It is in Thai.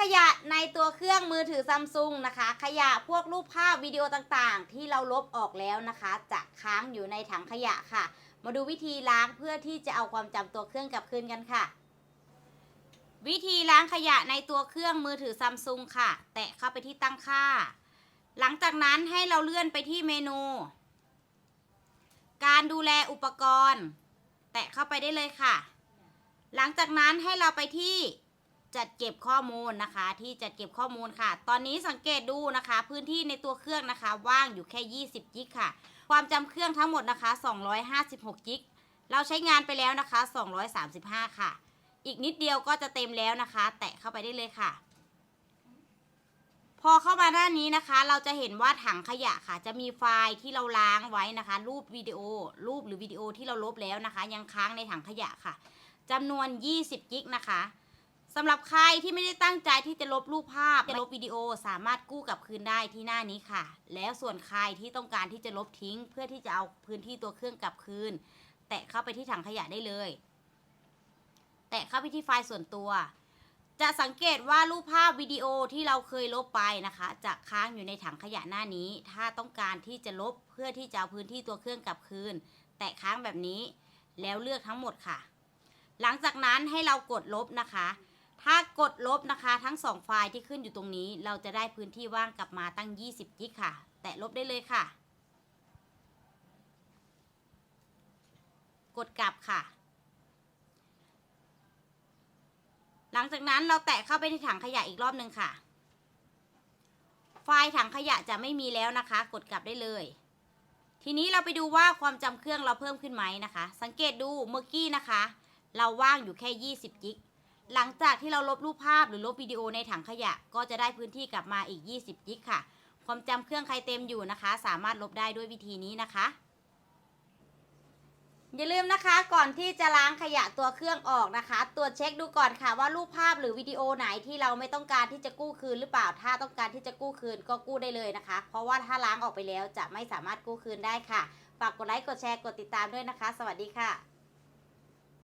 ขยะในตัวเครื่องมือถือซัมซุงนะคะ ขยะพวกรูปภาพวิดีโอต่างๆ ที่เราลบออกแล้วนะคะ จะค้างอยู่ในถังขยะค่ะ มาดูวิธีล้างเพื่อที่จะเอาความจำตัวเครื่องกลับคืนกันค่ะ วิธีล้างขยะในตัวเครื่องมือถือซัมซุงค่ะ แตะเข้าไปที่ตั้งค่า หลังจากนั้นให้เราเลื่อนไปที่เมนู การดูแลอุปกรณ์ แตะเข้าไปได้เลยค่ะ หลังจากนั้นให้เราไปที่ จัดเก็บข้อมูลนะคะ ที่จัดเก็บข้อมูลค่ะ ตอนนี้สังเกตดูนะคะ พื้นที่ในตัวเครื่องนะคะ ว่างอยู่แค่ 20 กิกค่ะ ความจำเครื่องทั้งหมดนะคะ 256 กิก เราใช้งานไปแล้วนะคะ 235 ค่ะ อีกนิดเดียวก็จะเต็มแล้วนะคะ แตะเข้าไปได้เลยค่ะ พอเข้ามาด้านนี้นะคะ เราจะเห็นว่าถังขยะค่ะ จะมีไฟล์ที่เราล้างไว้นะคะ รูปวิดีโอ รูปหรือวิดีโอที่เราลบแล้วนะคะ ยังค้างในถังขยะค่ะจำนวน 20 กิกนะคะ สำหรับใครที่ไม่ได้ตั้งใจที่จะลบรูปภาพจะลบวิดีโอสามารถกู้กลับคืนได้ที่หน้านี้ค่ะ แล้วส่วนใครที่ต้องการที่จะลบทิ้ง เพื่อที่จะเอาพื้นที่ตัวเครื่องกลับคืน แตะเข้าไปที่ถังขยะได้เลย แตะเข้าไปที่ไฟล์ส่วนตัว จะสังเกตว่ารูปภาพวิดีโอที่เราเคยลบไปนะคะ จะค้างอยู่ในถังขยะหน้านี้ ถ้าต้องการที่จะลบเพื่อที่จะเอาพื้นที่ตัวเครื่องกลับคืน แตะค้างแบบนี้ แล้วเลือกทั้งหมดค่ะ หลังจากนั้นให้เรากดลบนะคะ ถ้ากดลบนะคะทั้งสองไฟล์ที่ขึ้นอยู่ตรงนี้ เราจะได้พื้นที่ว่างกลับมาตั้ง 20 กิกค่ะ แตะลบได้เลยค่ะ กดกลับค่ะ หลังจากนั้นเราแตะเข้าไปที่ถังขยะอีกรอบหนึ่งค่ะ ไฟล์ถังขยะจะไม่มีแล้วนะคะ กดกลับได้เลย ทีนี้เราไปดูว่าความจำเครื่องเราเพิ่มขึ้นไหมนะคะ สังเกตดูเมื่อกี้นะคะ เราว่างอยู่แค่ 20 กิก หลังจากที่เราลบรูปภาพหรือลบวิดีโอในถังขยะ ก็จะได้พื้นที่กลับมาอีก 20 กิกค่ะ ความจำเครื่องใครเต็มอยู่นะคะ สามารถลบได้ด้วยวิธีนี้นะคะ อย่าลืมนะคะก่อนที่จะล้างขยะตัวเครื่องออกนะคะ ตรวจเช็คดูก่อนค่ะว่ารูปภาพหรือวิดีโอไหนที่เราไม่ต้องการที่จะกู้คืนหรือเปล่า ถ้าต้องการที่จะกู้คืนก็กู้ได้เลยนะคะ เพราะว่าถ้าล้างออกไปแล้วจะไม่สามารถกู้คืนได้ค่ะ ฝากกดไลค์ กดแชร์ กดติดตามด้วยนะคะ สวัสดีค่ะ